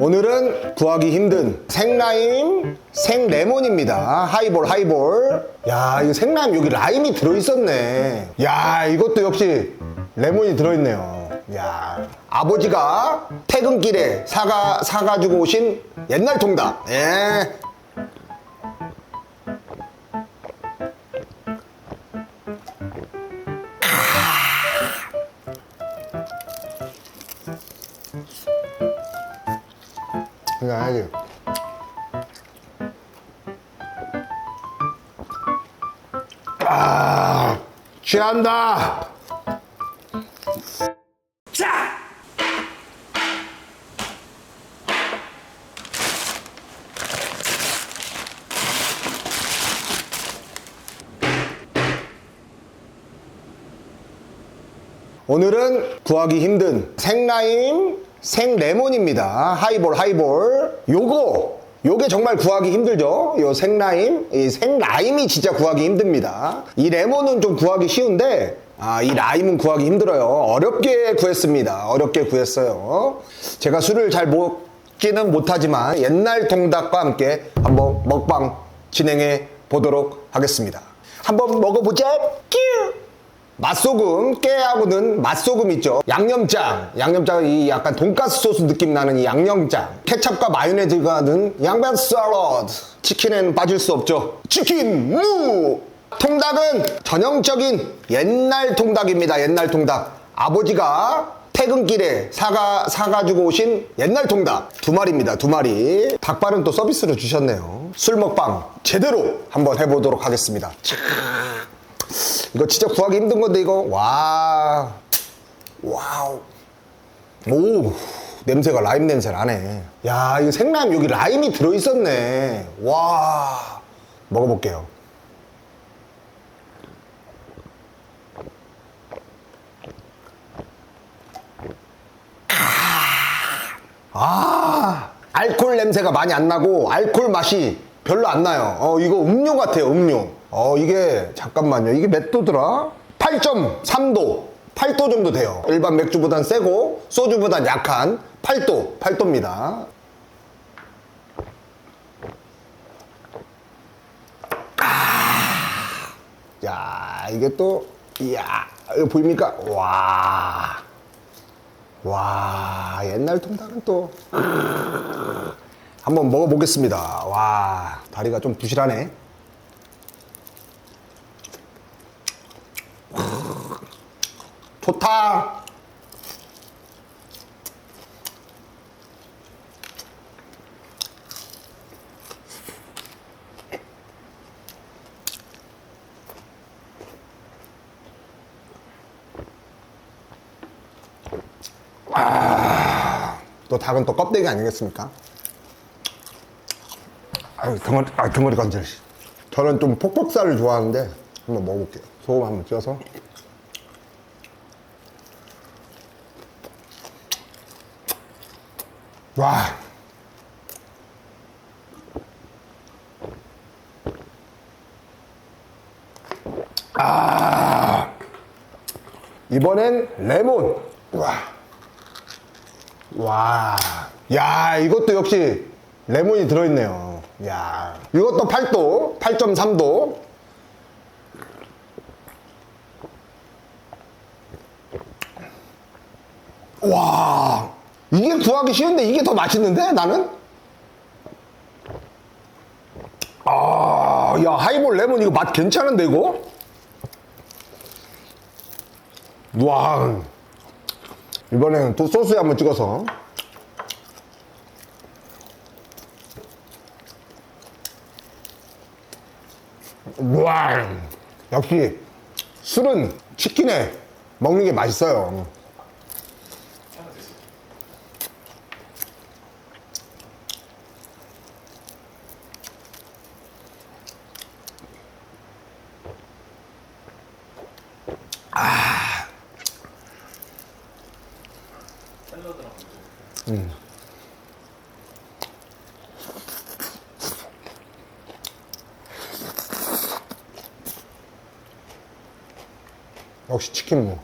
오늘은 구하기 힘든 생라임 생레몬입니다. 하이볼 하이볼. 야 이거 생라임 여기 라임이 들어있었네. 야 이것도 역시 레몬이 들어있네요. 야 아버지가 퇴근길에 사가 사가지고 오신 옛날 통닭. 예. 이거 해야지. 아, 취한다. 오늘은 구하기 힘든 생라임 생레몬입니다. 하이볼 하이볼. 요거 요게 정말 구하기 힘들죠. 요 생라임, 이 생라임이 진짜 구하기 힘듭니다. 이 레몬은 좀 구하기 쉬운데 아, 이 라임은 구하기 힘들어요. 어렵게 구했습니다. 어렵게 구했어요. 제가 술을 잘 먹지는 못하지만 옛날 통닭과 함께 한번 먹방 진행해 보도록 하겠습니다. 한번 먹어보자. 뀨! 맛소금, 깨하고 는 맛소금 있죠. 양념장, 양념장 이 약간 돈가스 소스 느낌 나는 이 양념장. 케찹과 마요네즈가 는 양반 샐러드. 치킨에는 빠질 수 없죠. 치킨 무. 통닭은 전형적인 옛날 통닭입니다. 옛날 통닭. 아버지가 퇴근길에 사가 사가지고 오신 옛날 통닭 두 마리입니다. 두 마리. 닭발은 또 서비스로 주셨네요. 술 먹방 제대로 한번 해보도록 하겠습니다. 이거 진짜 구하기 힘든 건데 이거? 와 와우. 오 냄새가 라임 냄새 나네 야 이거 생라임 여기 라임이 들어있었네. 와. 먹어볼게요. 아. 알콜 냄새가 많이 안 나고 알콜 맛이 별로 안 나요. 어 이거 음료 같아요 음료 어 이게 잠깐만요 이게 몇 도더라 8.3도 8도 정도 돼요 일반 맥주보단 세고 소주보단 약한 8도 8도입니다 야 이게 또 이야 이거 보입니까 와 와, 옛날 통닭은 또. 한번 먹어보겠습니다. 와, 다리가 좀 부실하네. 좋다. 또 닭은 또 껍데기 아니겠습니까? 아유, 덩어리, 아, 덩어리 건질. 저는 좀 폭폭살을 좋아하는데, 한번 먹어볼게요. 소금 한번 찍어서. 와. 아. 이번엔 레몬. 와. 와. 야, 이것도 역시 레몬이 들어있네요. 야. 이것도 8도, 8.3도. 와. 이게 구하기 쉬운데 이게 더 맛있는데, 나는? 아, 야, 하이볼 레몬 이거 맛 괜찮은데, 이거? 와. 이번에는 또 소스에 한번 찍어서 와 역시 술은 치킨에 먹는 게 맛있어요 음. 역시 치킨 무.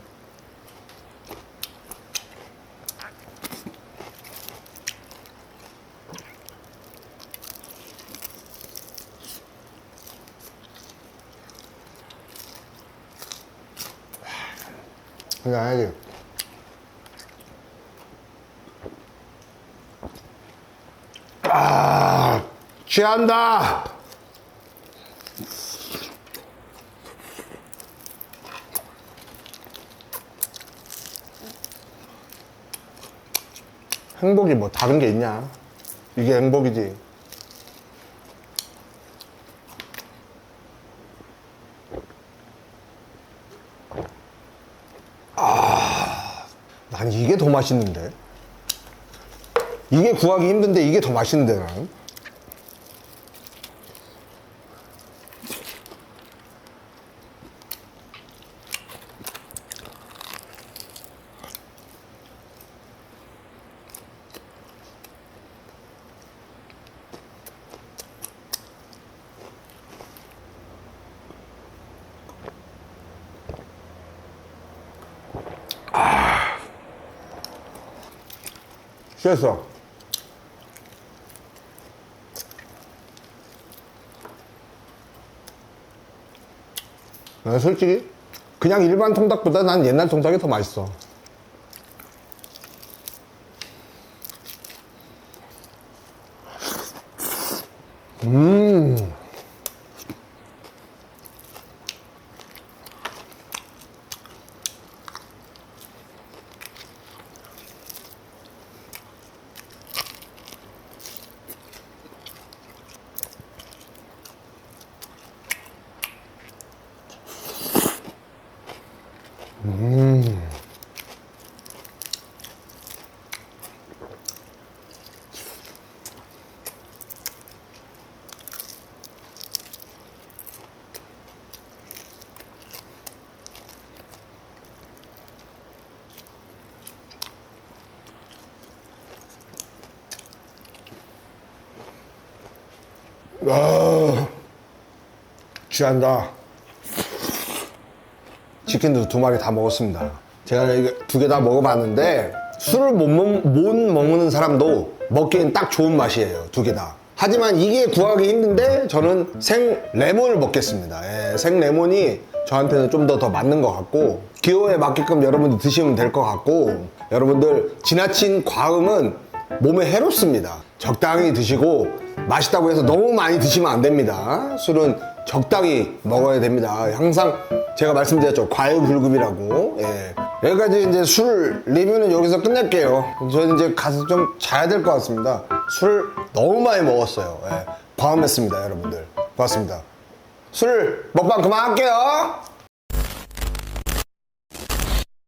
이거 아야 돼요. 취한다. 행복이 뭐 다른 게 있냐? 이게 행복이지. 아, 난 이게 더 맛있는데. 이게 구하기 힘든데 이게 더 맛있는데 난. 취 했어. 난 솔직히 그냥 일반 통닭보다 난 옛날 통닭이 더 맛있어. 아, 취한다. 치킨도 두 마리 다 먹었습니다. 제가 두 개 다 먹어봤는데 술을 못, 먹, 못 먹는 사람도 먹기엔 딱 좋은 맛이에요. 두 개 다. 하지만 이게 구하기 힘든데 저는 생 레몬을 먹겠습니다. 예, 생 레몬이 저한테는 좀 더 더 맞는 것 같고 기호에 맞게끔 여러분들 드시면 될 것 같고 여러분들 지나친 과음은 몸에 해롭습니다. 적당히 드시고 맛있다고 해서 너무 많이 드시면 안 됩니다. 술은 적당히 먹어야 됩니다. 항상 제가 말씀드렸죠. 과유불급이라고. 예. 여기까지 이제 술 리뷰는 여기서 끝낼게요. 저는 이제 가서 좀 자야 될 것 같습니다. 술 너무 많이 먹었어요. 예. 과음했습니다, 여러분들. 고맙습니다. 술 먹방 그만할게요.